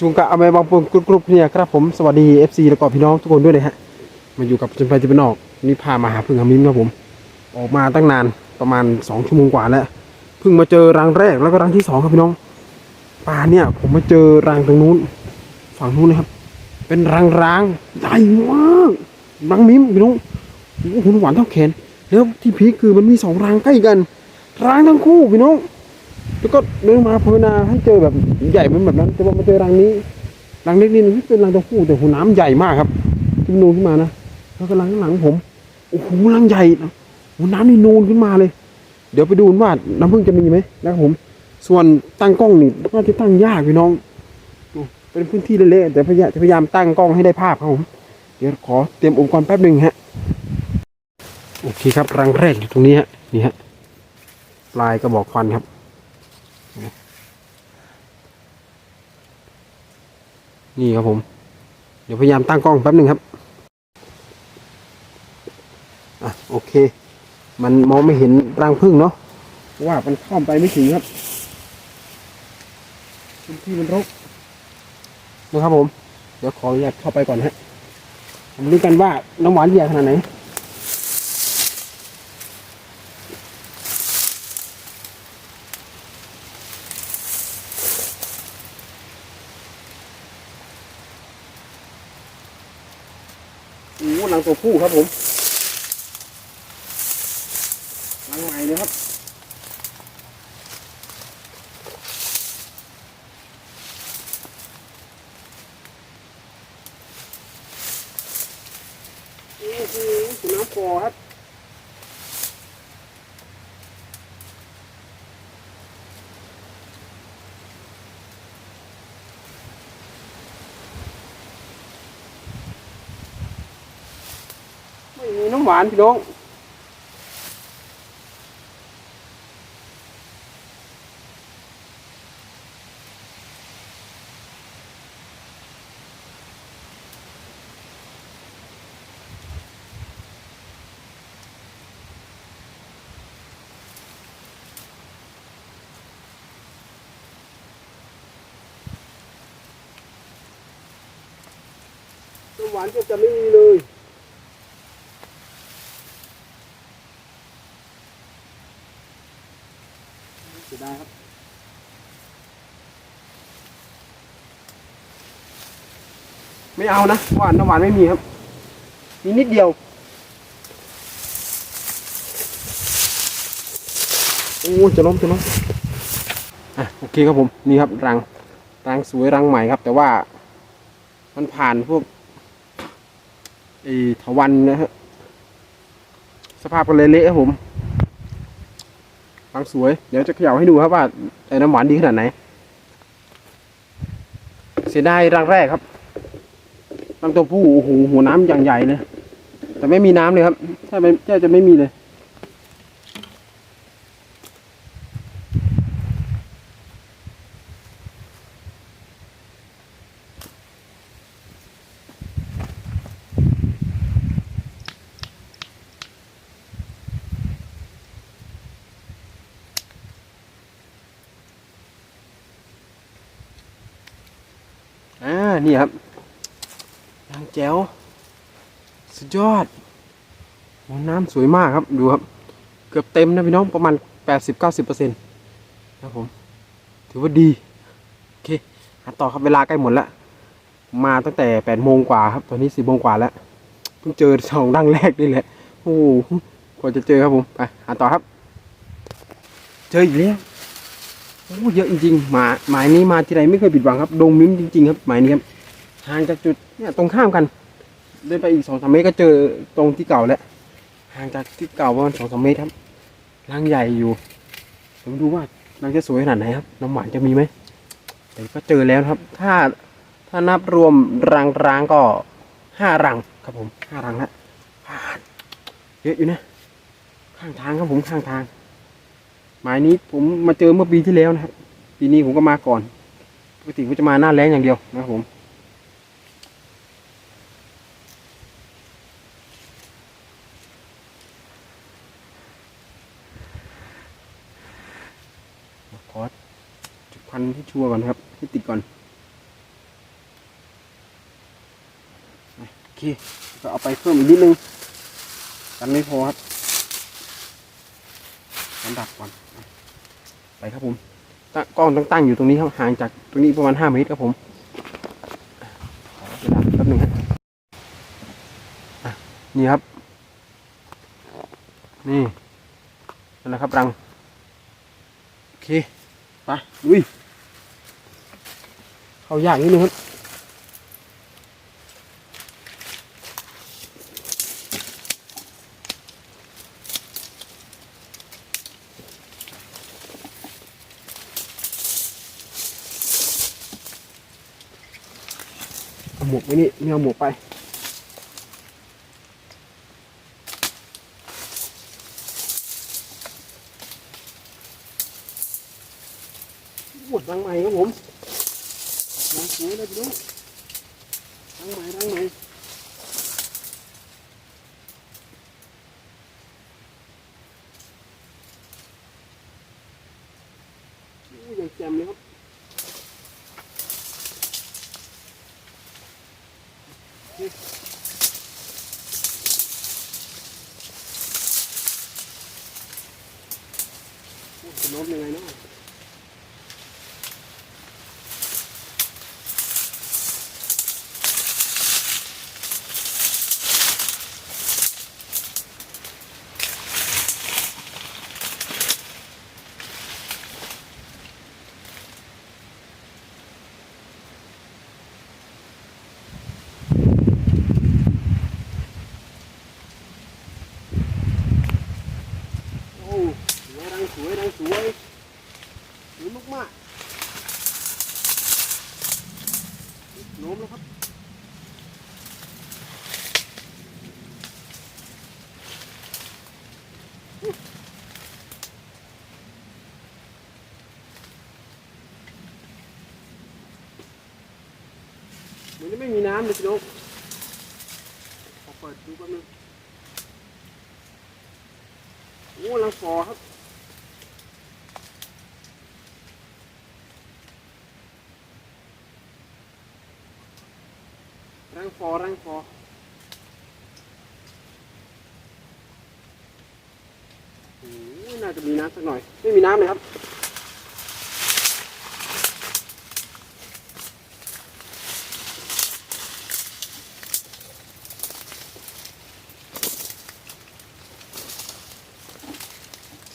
จุงกะอาไปบางปูนกรุบๆเนี่ยครับผมสวัสดี FC แล้วก็พี่น้องทุกคนด้วยเลยฮะมาอยู่กับจนไปจะเป็นออกนี่พามาหาพึ่งหามิ้มครับผม ออกมาตั้งนานประมาณสองชั่วโมงกว่าแล้วเพิ่งมาเจอรังแรกแล้วก็รังที่สองครับพี่น้องป่าเนี่ย ผมมาเจอรังตรงนู้น ฝั่งนู้นนะครับ เป็นรังร้างใหญ่มากรังมิ้มพี่น้องโอ้โหหวานเท่าแขนแล้วที่พีคคือมันมีสองรังใกล้กันร้างทั้งคู่พี่น้อง แล้วก็เดินมาภาวนาให้เจอแบบใหญ่เหมือนแบบนั้น แต่ว่ามาเจอรังนี้รังเล็กนี่เป็นรังตัวผู้แต่หูน้ำใหญ่มากครับที่นูนขึ้นมานะแล้วก็รังข้างหลังผมโอ้โหรังใหญ่หูน้ำนี่นูนขึ้นมาเลย เดี๋ยวไปดูว่าน้ำผึ้งจะมีไหมนะครับผม ส่วนตั้งกล้องนี่น่าจะตั้งยากพี่น้องเป็นพื้นที่เละๆแต่พยายามจะพยายามตั้งกล้องให้ได้ภาพครับผมเดี๋ยวขอเตรียมอุปกรณ์แป๊บหนึ่งฮะโอเคครับรังแรกอยู่ตรงนี้ฮะนี่ฮะปลายกระบอกควันครับ นี่ครับผม เดี๋ยวพยายามตั้งกล้องแป๊บหนึ่งครับอะโอเค มันมองไม่เห็นรังผึ้งเนาะเพราะว่ามันเข้าไปไม่ถึงครับพื้นที่มันรกนะครับผม เดี๋ยวขออนุญาตเข้าไปก่อนฮะผมรู้กันว่าน้ำหวานใหญ่ขนาดไหน โคู่ครับผมหลังใหม่เลยครับ โอ้โหคุณน้ำฟอครับ ไม่มีน้ำ หวานพี่น้องหวานก็จะไม่มีเลย เสียดายครับไม่เอานะเพราะว่านน้ำหวานไม่มีครับ มีนิดเดียวโอ้จะล้มจะล้มอะโอเคครับผมนี่ครับรังรังสวยรังใหม่ครับ แต่ว่ามันผ่านพวกไอ้ถาวันนะฮะสภาพก็เละๆครับผม รังสวย เดี๋ยวจะเขย่าให้ดูครับว่าไอ้น้ำหวานดีขนาดไหน เสียดายรังแรกครับรังตัวผู้โอ้โหหัวน้ำอย่างใหญ่เลย แต่ไม่มีน้ำเลยครับ ถ้าไม่แทบจะไม่มีเลย นี่ครับยางแจ๋วสุดยอดโอ้น้ำสวยมากครับดูครับ เกือบเต็มนะพี่น้องประมาณ 80-90%ครับผม ถือว่าดีโอเคหาต่อครับเวลาใกล้หมดแล้ว มาตั้งแต่8โมงกว่าครับ ตอนนี้10โมงกว่าแล้ว เพิ่งเจอสองดังแรกนี่แหละ โอ้โหกว่าจะเจอครับผม ไปหาต่อครับ เจออีกแล้ว โอ้เยอะจริงๆหมาหมายนี้มาที่ไรไม่เคยผิดหวังครับดงมิ้มจริง ๆ ครับหมายนี้ครับห่างจากจุดเนี่ยตรงข้ามกัน เดินไปอีกสองสามเมตรก็เจอตรงที่เก่าแล้วห่างจากที่เก่าประมาณสองสามเมตรครับรังใหญ่อยู่เดี๋ยวมดูว่ารังจะสวยขนาดไหนครับน้ำหวานจะมีไหมแต่ก็เจอแล้วครับ ถ้าถ้านับรวมรังร้างก็ห้ารังครับผมห้ารังละเยอะอยู่นะ ข้างทางครับผมข้างทาง ไม้นี้ผมมาเจอเมื่อปีที่แล้วนะครับ ปีนี้ผมก็มาก่อน ปกติผมจะมาหน้าแรงอย่างเดียวนะครับผมขอจุดพันที่ชัวร์ก่อนครับ ที่ติดก่อน โอเค ก็เอาไปเพิ่มอีกนิดนึงกันไม่พอครับันดับก่อนไปครับผมกล้องต้องตั้งอยู่ตรงนี้ครับห่างจากตรงนี้ประมาณห้าเมตรครับผมขอเวลาแป๊บหนึงครับอะนี่ครับ นี่นั่นแหละครับรัง โอเคไปลุยเข้ายากนิดนึงครับ หมวกไว้นี่ไม่เอาหมวกไป หมดรังใหม่ครับผมรังสวยเลยพี่น้องรังใหม่รังใหม่โอ้ยยังแจ่มเลยครับ นี่โอ้ยจะโน้มยังไงเนาะ โอ้สวยรังสวยรังสวย สวยมากๆโน้มแล้วครับเหมือนจะไม่มีน้ำเลยพี่น้องขอเปิดดูแป๊บนึงโอ้ลังฟอครับ รังฟอรังฟอโอ้ยน่าจะมีน้ำสักหน่อย ไม่มีน้ำเลยครับ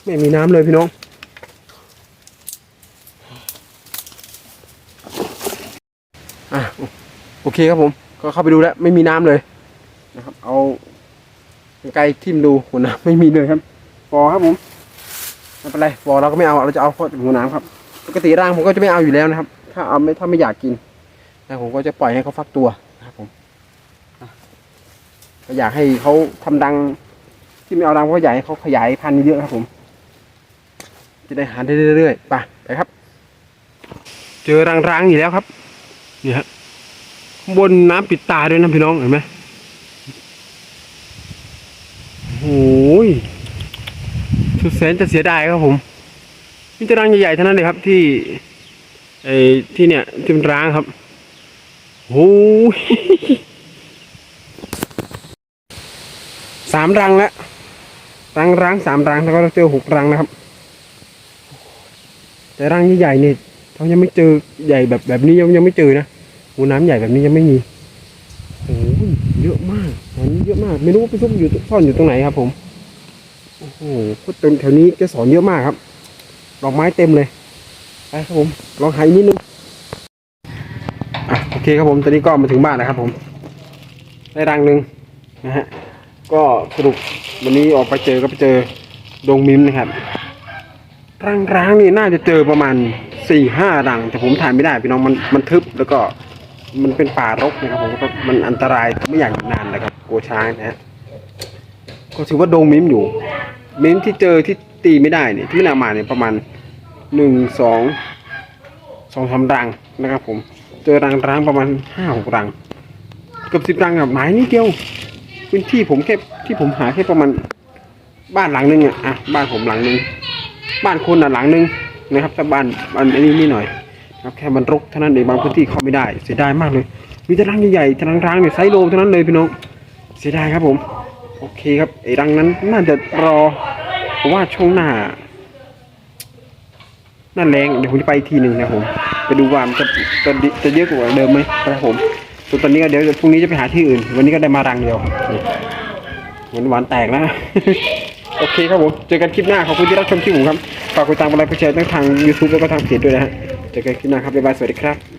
ไม่มีน้ำเลยพี่น้องอะโอเคครับผม ก็เข้าไปดูแล้วไม่มีน้ำเลยนะครับ เอาไกลทิ่มดูหัวน้ำไม่มีเลยครับฟอครับผมไม่เป็นไรฟอเราก็ไม่เอาเราจะเอาเพราะหัวน้ำครับ ปกติร่างผมก็จะไม่เอาอยู่แล้วนะครับ ถ้าเอาไม่ถ้าไม่อยากกินนะผมก็จะปล่อยให้เขาฟักตัวนะครับผมอะก็อยากให้เขาทำดัง ที่ไม่เอารังเพราะอยากให้เขาขยายพันธุ์เยอะครับผม จะได้หาได้เรื่อยๆไปไปครับ เจอรังร้างอีกแล้วครับนี่ฮะข้าง บนน้ำปิดตาด้วยนะพี่น้องเห็นไหมโอ้ยสุดแสนจะเสียดายครับผมมีแต่รังใหญ่ๆเท่านั้นเลยครับที่ไอ้ที่เนี่ยที่มันร้างครับโอ้ยสามรังแล้วรังร้างสามรังแล้วก็เจอหกรังนะครับ แต่รังใหญ่ๆเนี่ยเขายังไม่เจอใหญ่แบบแบบนี้ยังยังไม่เจอนะ หูน้ำใหญ่แบบนี้ยังไม่มีโอ้ยเยอะมากตอนนี้เยอะมาก ไม่รู้ว่าไปซุกอยู่ซ่อนอยู่ตรงไหนครับ ผมโอ้โหก็เต็มแถวนี้แกสอนเยอะมากครับดอกไม้เต็มเลยไปครับผมลองหาอีกนิดนึงอะโอเคครับผมตอนนี้ก็มาถึงบ้านแล้วครับ ผมได้รังหนึ่งนะฮะก็สรุปวันนี้ออกไปเจอก็ไปเจอดงมิมนะครับรังร้างนี่น่าจะเจอประมาณสี่ห้ารัง แต่ผมถ่ายไม่ได้พี่น้องมันมันทึบแล้วก็ มันเป็นป่ารกนะครับผมก็มันอันตรายไม่อยากอยู่นานนะครับกลัวช้างนะฮะก็ถือว่าโดงมิมอยู่มิมที่เจอที่ตีไม่ได้เนี่ยที่ไม่นำมาเนี่ยประมาณหนึ่งสองสองสามรังนะครับผม เจอรังร้างประมาณห้าหกรังเกือบสิบรังอะหมายนิดเดียวพื้นที่ผมแค่ที่ผมหาแค่ประมาณบ้านหลังนึงอะอะบ้านผมหลังนึงบ้านคนอะหลังนึงนะครับแต่บ้านบ้านอันนี้นี่หน่อย แค่มันรกเท่านั้นเองบางพื้นที่เข้าไม่ได้เสียดายมากเลย มีแต่รังใหญ่ๆแต่รังๆเนี่ยไซโลเท่านั้นเลยพี่น้องเสียดายครับผม โอเคครับไอ้รังนั้นน่าจะรอว่าช่วงหน้าหน้าแรงเดี๋ยวผมจะไปทีหนึ่งนะครับผมไปดูว่ามันจะจะจะเยอะกว่าเดิมไหมนะครับผมส่วนตอนนี้ก็เดี๋ยวพรุ่งนี้จะไปหาที่อื่น วันนี้ก็ได้มารังเดียวเหมือนหวานแตกนะโอเคครับผม เจอกันคลิปหน้า ขอบคุณที่รับชมคลิปผมครับ ฝากกดติดตามกดไลค์กดแชร์ทั้งทาง YouTube แล้วก็ทางเพจด้วยนะฮะ เจอกันคลิปหน้าครับบ๊ายบายสวัสดีครับ